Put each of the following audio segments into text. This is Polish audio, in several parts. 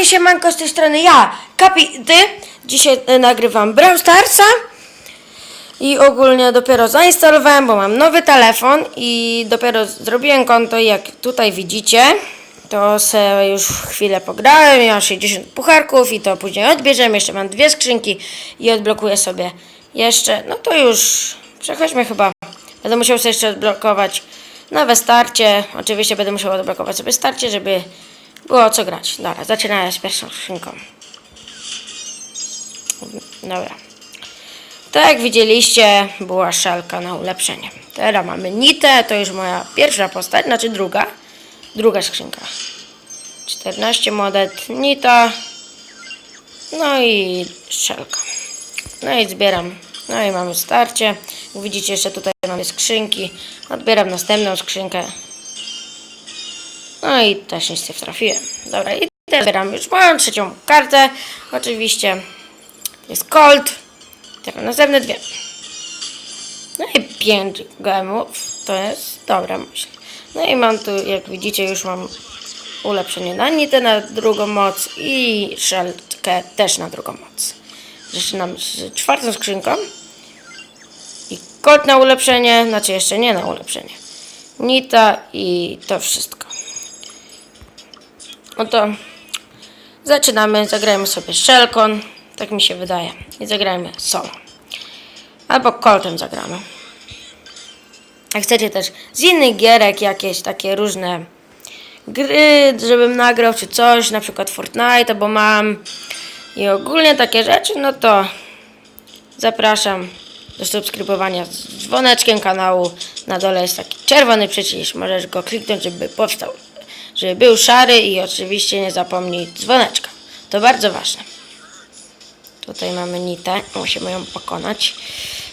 Witajcie się, Manko, z tej strony ja, Kapi, ty. Dzisiaj e, nagrywam Brawl Starsa. I ogólnie dopiero zainstalowałem, bo mam nowy telefon i dopiero zrobiłem konto i jak tutaj widzicie, to se już chwilę pograłem, ja mam 60 pucharków i to później odbierzemy, jeszcze mam dwie skrzynki i odblokuję sobie jeszcze, no to już przechodźmy chyba, będę musiał sobie jeszcze odblokować nowe starcie, oczywiście będę musiał odblokować sobie starcie, żeby było co grać. Dobra, zaczynamy z pierwszą skrzynką. Dobra. Tak jak widzieliście, była szalka na ulepszenie. Teraz mamy Nitę, to już moja pierwsza postać, znaczy druga. Druga skrzynka. 14 modet, Nita. No i szelka. No i zbieram. No i mamy starcie. Widzicie, jeszcze tutaj mamy skrzynki. Odbieram następną skrzynkę. No i też nic nie trafiłem. Dobra, i teraz zbieram już moją trzecią kartę. Oczywiście jest Colt. Teraz następne dwie. No i pięć gemów. To jest dobra myśl. No i mam tu, jak widzicie, już mam ulepszenie na nitę na drugą moc i szelkę też na drugą moc. Zaczynam z czwartą skrzynką. I Colt na ulepszenie, znaczy jeszcze nie na ulepszenie. Nita i to wszystko. No to zaczynamy, zagrajmy sobie Shelkon, tak mi się wydaje. I zagrajmy solo. Albo Coltem zagramy. Jak chcecie też z innych gierek jakieś takie różne gry, żebym nagrał czy coś, na przykład Fortnite, bo mam i ogólnie takie rzeczy, no to zapraszam do subskrybowania z dzwoneczkiem kanału. Na dole jest taki czerwony przycisk, możesz go kliknąć, żeby powstał, żeby był szary i oczywiście nie zapomnij dzwoneczka. To bardzo ważne. Tutaj mamy Nitę, musimy ją pokonać.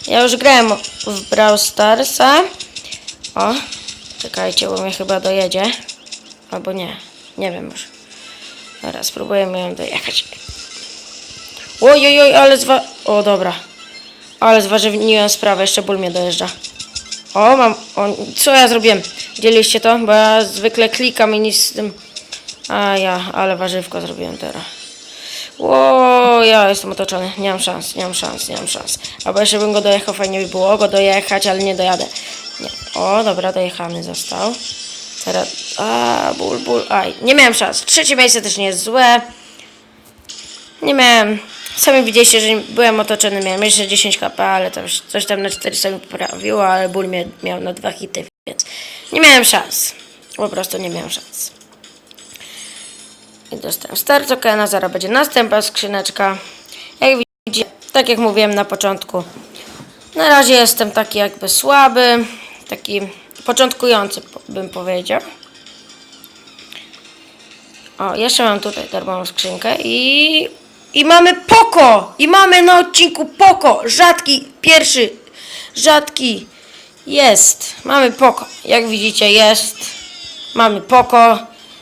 Ja już grałem w Brawl Starsa. O, czekajcie, bo mnie chyba dojedzie. Albo nie, nie wiem już. Dobra, spróbujemy ją dojechać. Oj, oj, ale zwa... O, dobra. Ale zważyniłem sprawę, jeszcze ból mnie dojeżdża. O, mam... O, co ja zrobiłem? Widzieliście to? Bo ja zwykle klikam i nic z tym... A ja, ale warzywko zrobiłem teraz. Ło, ja jestem otoczony. Nie mam szans, nie mam szans, nie mam szans. Albo jeszcze bym go dojechał, fajnie by było go dojechać, ale nie dojadę. Nie. O, dobra, dojechany został. Teraz, a, ból, ból, aj, nie miałem szans. Trzecie miejsce też nie jest złe. Nie miałem, sami widzieliście, że byłem otoczony, miałem jeszcze 10 kp, ale to już coś tam na 400 mi poprawiło, ale ból mnie miał na dwa hity, więc nie miałem szans. Po prostu nie miałem szans. I dostałem start okena, zaraz będzie następna skrzyneczka. Jak widzicie, tak jak mówiłem na początku, na razie jestem taki jakby słaby, taki początkujący po- bym powiedział. O, jeszcze mam tutaj darmową skrzynkę i... I mamy Poko! I mamy na odcinku Poko! Rzadki, pierwszy, rzadki jest. Mamy Poko. Jak widzicie jest. Mamy Poko.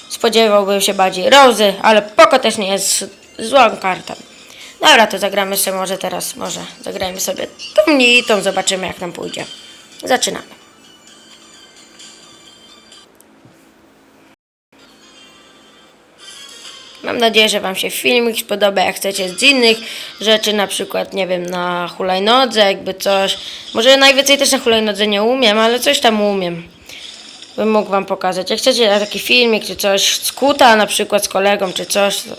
Spodziewałbym się bardziej Rozy, ale Poko też nie jest złą kartą. Dobra, to zagramy sobie może teraz, może zagrajmy sobie tą nitą, zobaczymy jak nam pójdzie. Zaczynamy. Mam nadzieję, że Wam się filmik spodoba, jak chcecie z innych rzeczy, na przykład, nie wiem, na hulajnodze, jakby coś. Może najwięcej też na hulajnodze nie umiem, ale coś tam umiem. Bym mógł Wam pokazać. Jak chcecie taki filmik, czy coś, skuta na przykład z kolegą, czy coś, to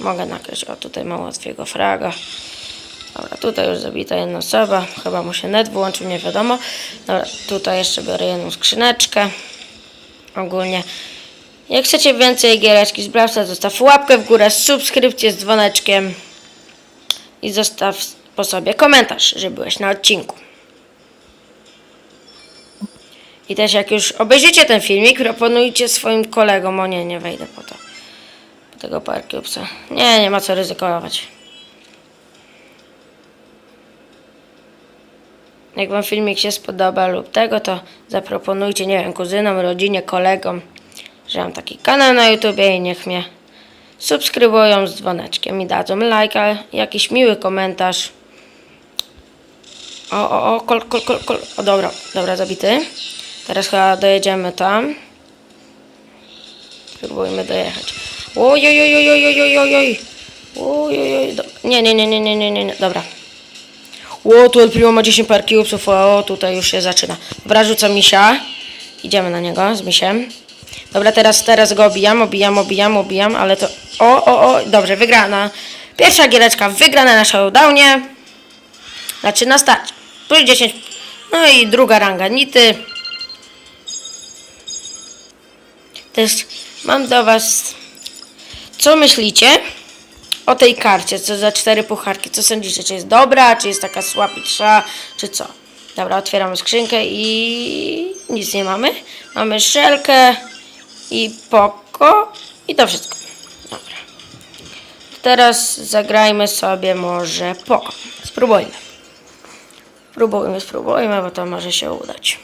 mogę nagrać. O, tutaj mam łatwiego fraga. Dobra, tutaj już zabita jedna osoba. Chyba mu się net włączył, nie wiadomo. Dobra, tutaj jeszcze biorę jedną skrzyneczkę. Ogólnie. Jak chcecie więcej giereczki z Brawlsa, zostaw łapkę w górę, subskrypcję z dzwoneczkiem i zostaw po sobie komentarz, że byłeś na odcinku. I też jak już obejrzycie ten filmik, proponujcie swoim kolegom. O nie, nie wejdę po to. Po tego parkiupsa. Nie, nie ma co ryzykować. Jak wam filmik się spodoba lub tego, to zaproponujcie, nie wiem, kuzynom, rodzinie, kolegom, że mam taki kanał na YouTubie i niech mnie subskrybują z dzwoneczkiem i dadzą lajka, jakiś miły komentarz. O, o, o, kol, kol, kol, kol. O, dobra, dobra, zabity. Teraz chyba dojedziemy tam. Spróbujmy dojechać. Oj, oj, oj, oj, oj, oj, oj, oj. Oj, oj, oj. Nie, nie, nie, nie, nie, nie, nie, nie. Dobra. Ło, tu El Primo ma 10 parkiupsów. O, tutaj już się zaczyna. Dobra, rzucam misia. Idziemy na niego z misiem. Dobra, teraz, teraz go obijam, obijam, obijam, obijam, ale to... O, o, o, dobrze, wygrana. Pierwsza giereczka wygrana na showdownie. Zaczyna stać. Plus 10. No i druga ranga nity. Też mam do was... Co myślicie o tej karcie? Co za cztery pucharki? Co sądzicie? Czy jest dobra? Czy jest taka słabsza? Czy co? Dobra, otwieramy skrzynkę i nic nie mamy. Mamy szelkę i poko i to wszystko. Dobra. Teraz zagrajmy sobie może poko. Spróbujmy. Spróbujmy, spróbujmy, bo to może się udać.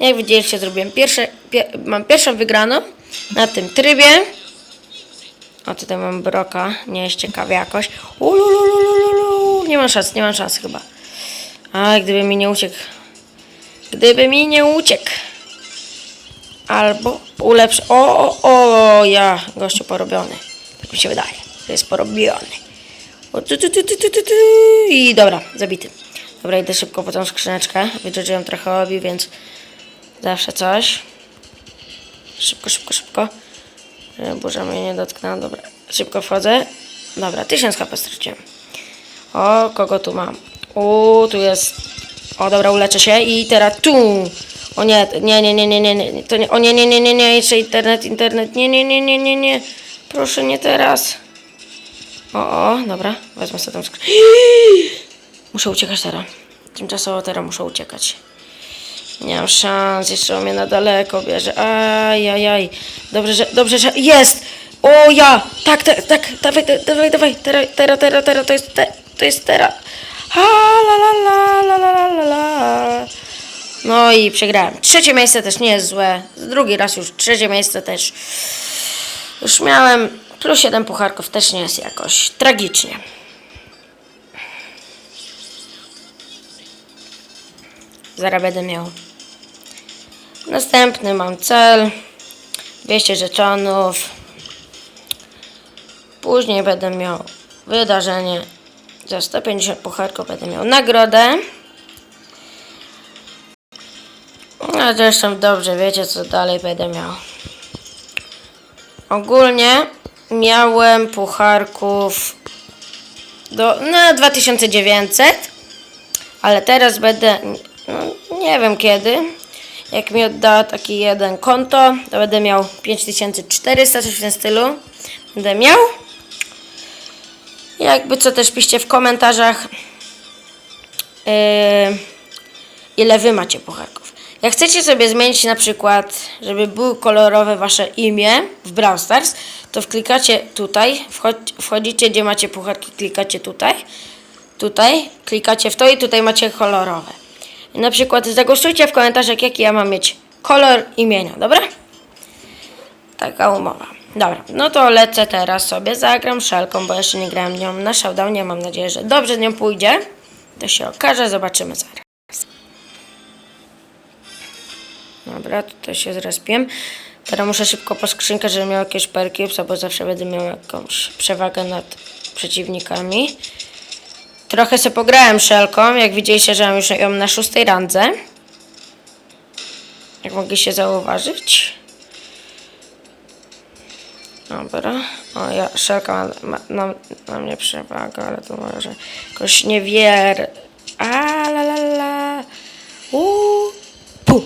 Jak widzieliście, zrobiłem pierwsze, pie, mam pierwszą wygraną na tym trybie. O, tutaj mam broka, nie jest ciekawy jakoś. Nie mam szans, nie mam szans chyba. A, gdyby mi nie uciekł. Gdyby mi nie uciekł. Albo ulepszy. O, o, o, ja, gościu porobiony. Tak mi się wydaje, że jest porobiony. O, tu, tu, tu, tu, tu, tu. I dobra, zabity. Dobra, idę szybko po tą skrzyneczkę. Widzę, trochę obi, więc zawsze coś. Szybko, szybko, szybko. Żeby burza mnie nie dotknęła. Dobra, szybko wchodzę. Dobra, 1000 HP straciłem. O, kogo tu mam? O, tu jest. O, dobra, uleczę się i teraz tu. O nie, nie, nie, nie, nie, nie, nie, to nie, o nie, nie, nie, nie, nie, jeszcze internet, internet, nie, nie, nie, nie, nie, nie, proszę nie teraz. O, o, dobra, wezmę sobie tą skrzynkę. Muszę uciekać teraz. Tymczasowo teraz muszę uciekać. Nie mam szans, jeszcze on mnie na daleko bierze. Aj, aj. Dobrze, że, dobrze, że jest! O ja! Tak, tak, tak, dawaj, dawaj, dawaj, teraz, teraz, teraz, teraz, to jest, te, to jest teraz. Ha, la, la, la, la, la, la, la. No i przegrałem. Trzecie miejsce też nie jest złe. Drugi raz już trzecie miejsce też. Już miałem plus 7 pucharków, też nie jest jakoś tragicznie. Zaraz będę miał. Następny mam cel. 200 żetonów. Później będę miał wydarzenie. Za 150 pucharków będę miał nagrodę. A zresztą dobrze wiecie co dalej będę miał. Ogólnie miałem pucharków do no 2900, ale teraz będę no, nie wiem kiedy. Jak mi odda taki jeden konto, to będę miał 5400, coś w tym stylu. Będę miał. Jakby co też piszcie w komentarzach, yy, ile wy macie pucharków. Jak chcecie sobie zmienić na przykład, żeby było kolorowe wasze imię w Brawl Stars, to wklikacie tutaj, wchodzicie gdzie macie pucharki, klikacie tutaj, tutaj, klikacie w to i tutaj macie kolorowe. Na przykład zagłosujcie w komentarzach, jaki ja mam mieć kolor imienia, dobra? Taka umowa. Dobra, no to lecę teraz sobie, zagram szelką, bo jeszcze nie grałem nią na showdownie, mam nadzieję, że dobrze z nią pójdzie. To się okaże, zobaczymy zaraz. Dobra, tutaj się zrespiłem. Teraz muszę szybko po skrzynkę, żeby miał jakieś perki, bo zawsze będę miał jakąś przewagę nad przeciwnikami. Trochę sobie pograłem szelką, jak widzieliście, że mam już ją na szóstej randze. Jak mogliście zauważyć. Dobra. O, ja, szelka ma, ma na, na mnie przewagę, ale to może jakoś nie wier... A la la la. Uuu. Pu.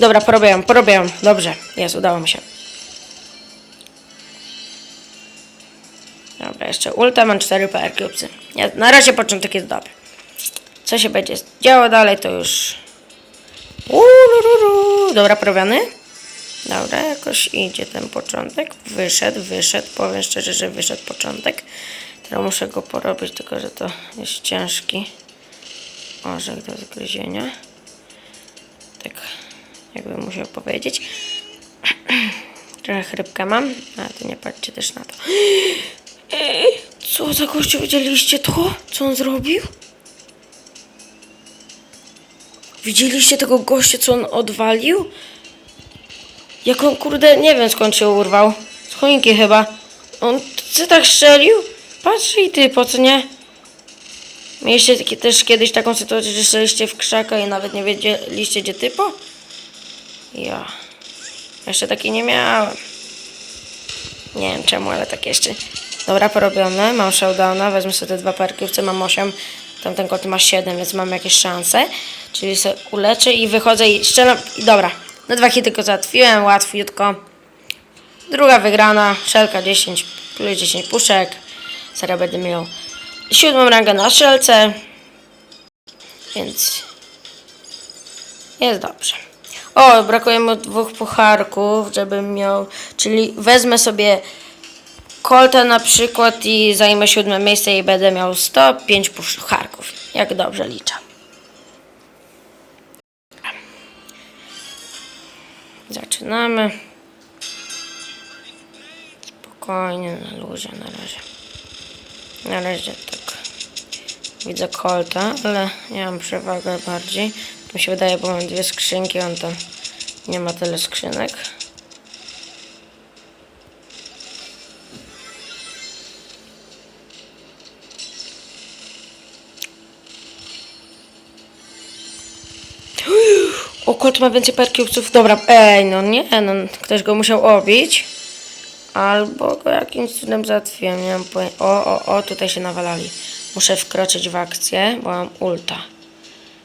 Dobra, porobiłem, porobiłem. Dobrze, jest, udało mi się. Dobra, jeszcze ulta, mam 4 PR cubesy. Ja, na razie początek jest dobry. Co się będzie działo dalej, to już... Uuu, Dobra, porobiony? Dobra, jakoś idzie ten początek. Wyszedł, wyszedł. Powiem szczerze, że wyszedł początek. Teraz muszę go porobić, tylko że to jest ciężki orzech do zgryzienia. Tak, jakbym musiał powiedzieć. Trochę chrypkę mam, ale to nie patrzcie też na to. Ej, Co za gościu, widzieliście to? Co on zrobił? Widzieliście tego gościa, co on odwalił? Jak on kurde, nie wiem skąd się urwał. Z choinki chyba. On co tak strzelił? Patrz i ty, po co nie? Mieliście też kiedyś taką sytuację, że strzeliście w krzaka i nawet nie wiedzieliście gdzie typo? Ja. Jeszcze takiej nie miałem. Nie wiem czemu, ale tak jeszcze. Dobra, porobione. Mam showdowna, wezmę sobie te dwa parkiówce, mam 8. Tamten kot ma 7, więc mam jakieś szanse. Czyli sobie uleczę i wychodzę i strzelam. Dobra, na dwa hity go załatwiłem, łatwiutko. Druga wygrana, szelka 10 plus 10 puszek. Zaraz będę miał siódmą rangę na szelce. Więc jest dobrze. O, brakuje mu dwóch pucharków, żebym miał. Czyli wezmę sobie Colta na przykład i zajmę siódme miejsce i będę miał 105 pucharków. Jak dobrze liczę. Zaczynamy. Spokojnie, na luzie na razie. Na razie tak. Widzę Colta, ale ja mam przewagę bardziej. Mi się wydaje, bo mam dwie skrzynki, on tam nie ma tyle skrzynek. O, kot ma więcej perkiuców. Dobra, ej, no nie, no ktoś go musiał obić. Albo go jakimś cudem załatwiłem, nie mam pojęcia. O, o, o, tutaj się nawalali. Muszę wkroczyć w akcję, bo mam ulta.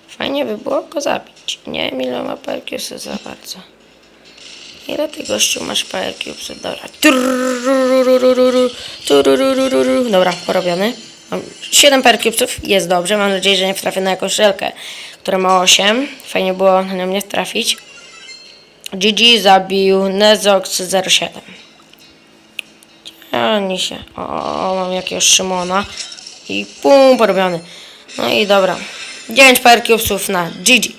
Fajnie by było go zabić. Nie wiem ile ma perkiusów za bardzo. Ile ty gościu masz perkiusów? Dobra. Dobra, porobiony. Mam 7 perkiusów, jest dobrze. Mam nadzieję, że nie wtrafię na jakąś szelkę, która ma 8. Fajnie było na nią nie trafić. GG zabił Nezox 07. Oni się. O, mam jakiegoś Szymona. I pum, porobiony. No i dobra. 9 perkiusów na GG.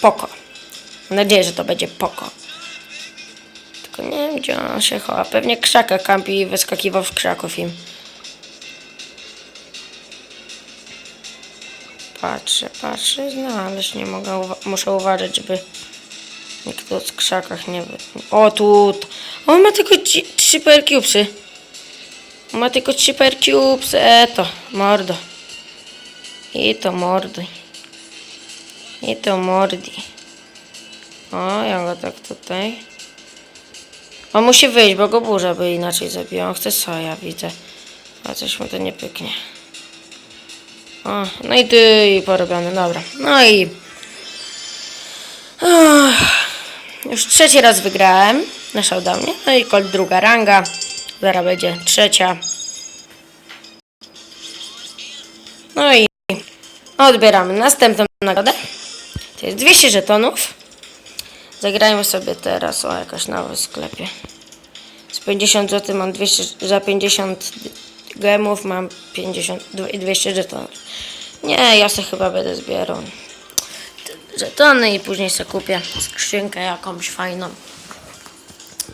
Poko. Mam nadzieję, że to będzie poko. Tylko nie wiem, gdzie on się chowa. Pewnie krzaka kampi i wyskakiwał w krzaków im. Patrzę, patrzę, znaleźć nie mogę. Uwa- muszę uważać, żeby nikt tu z krzakach nie. O, tu... On ma tylko trzy perkiupsy. Ma tylko trzy perkiupsy. E to, mordo. I to mordy. I to mordi. O, ja go tak tutaj. On musi wyjść, bo go burza by inaczej zabiła. On chce soja, widzę. A coś mu to nie pyknie. O, no i ty i porobiony, dobra. No i... Już trzeci raz wygrałem na showdownie. No i kol druga ranga. Zaraz będzie trzecia. No i odbieramy następną nagrodę. To jest 200 żetonów. Zagrajmy sobie teraz o jakaś nowa w sklepie. Z 50 zł mam 200, za 50 gemów mam 50, dw- 200 żetonów. Nie, ja sobie chyba będę zbierał żetony i później sobie kupię skrzynkę jakąś fajną.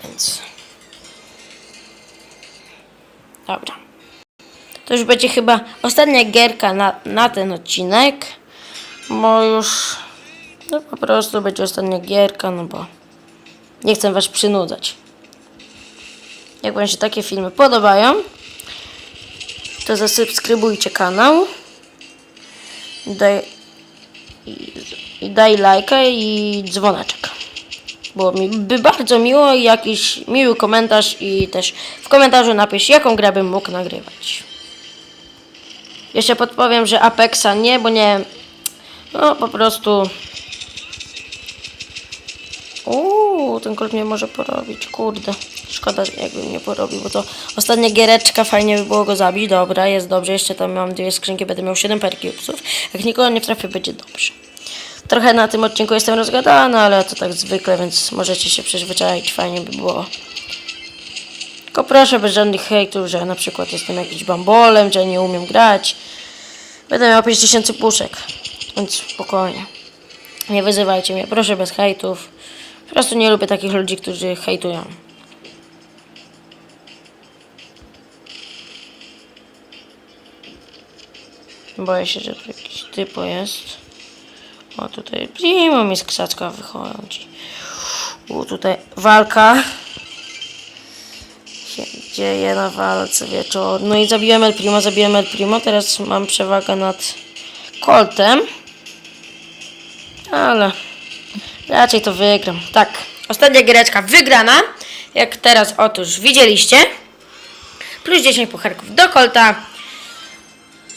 Więc... Dobra. To już będzie chyba ostatnia gierka na, na ten odcinek. Bo już no po prostu będzie ostatnia gierka, no bo nie chcę was przynudzać. Jak wam się takie filmy podobają, to zasubskrybujcie kanał. Daj, i, daj lajka i dzwoneczek. Było mi by bardzo miło jakiś miły komentarz i też w komentarzu napisz jaką grę bym mógł nagrywać. Jeszcze podpowiem, że Apexa nie, bo nie. No po prostu. Uuu, ten kolt mnie może porobić, kurde. Szkoda, jakby mnie porobił, bo to ostatnia giereczka, fajnie by było go zabić. Dobra, jest dobrze, jeszcze tam mam dwie skrzynki, będę miał 7 perkiupsów. Jak nikogo nie trafię, będzie dobrze. Trochę na tym odcinku jestem rozgadana, ale to tak zwykle, więc możecie się przyzwyczaić, fajnie by było. Tylko proszę bez żadnych hejtów, że na przykład jestem jakimś bambolem, że nie umiem grać. Będę miał 5000 puszek, więc spokojnie. Nie wyzywajcie mnie, proszę bez hejtów. Po prostu nie lubię takich ludzi, którzy hejtują. Boję się, że tu jakiś typo jest. Tutaj Primo mi z krzaczka wychodzi. U, tutaj walka się dzieje na walce wieczór. No i zabiłem El Primo, zabiłem El Primo. Teraz mam przewagę nad Coltem. Ale raczej to wygram. Tak, ostatnia giereczka wygrana. Jak teraz otóż widzieliście. Plus 10 pucharków do Colta.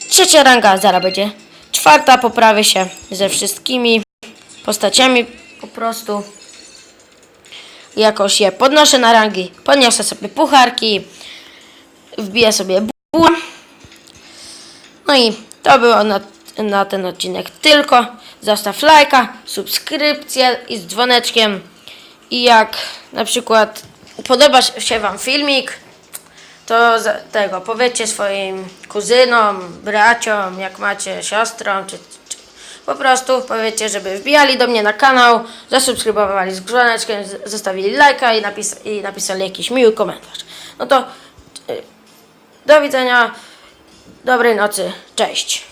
Trzecia ranga zaraz będzie. Czwarta poprawię się ze wszystkimi postaciami po prostu jakoś je podnoszę na rangi, podniosę sobie pucharki, wbiję sobie buła. No i to było na, na ten odcinek tylko. Zostaw lajka, subskrypcję i z dzwoneczkiem. I jak na przykład podoba się Wam filmik, to tego powiedzcie swoim kuzynom, braciom, jak macie siostrą, czy, czy po prostu powiedzcie, żeby wbijali do mnie na kanał, zasubskrybowali z dzwoneczkiem, zostawili lajka i, napis, i napisali jakiś miły komentarz. No to y, do widzenia, dobrej nocy, cześć.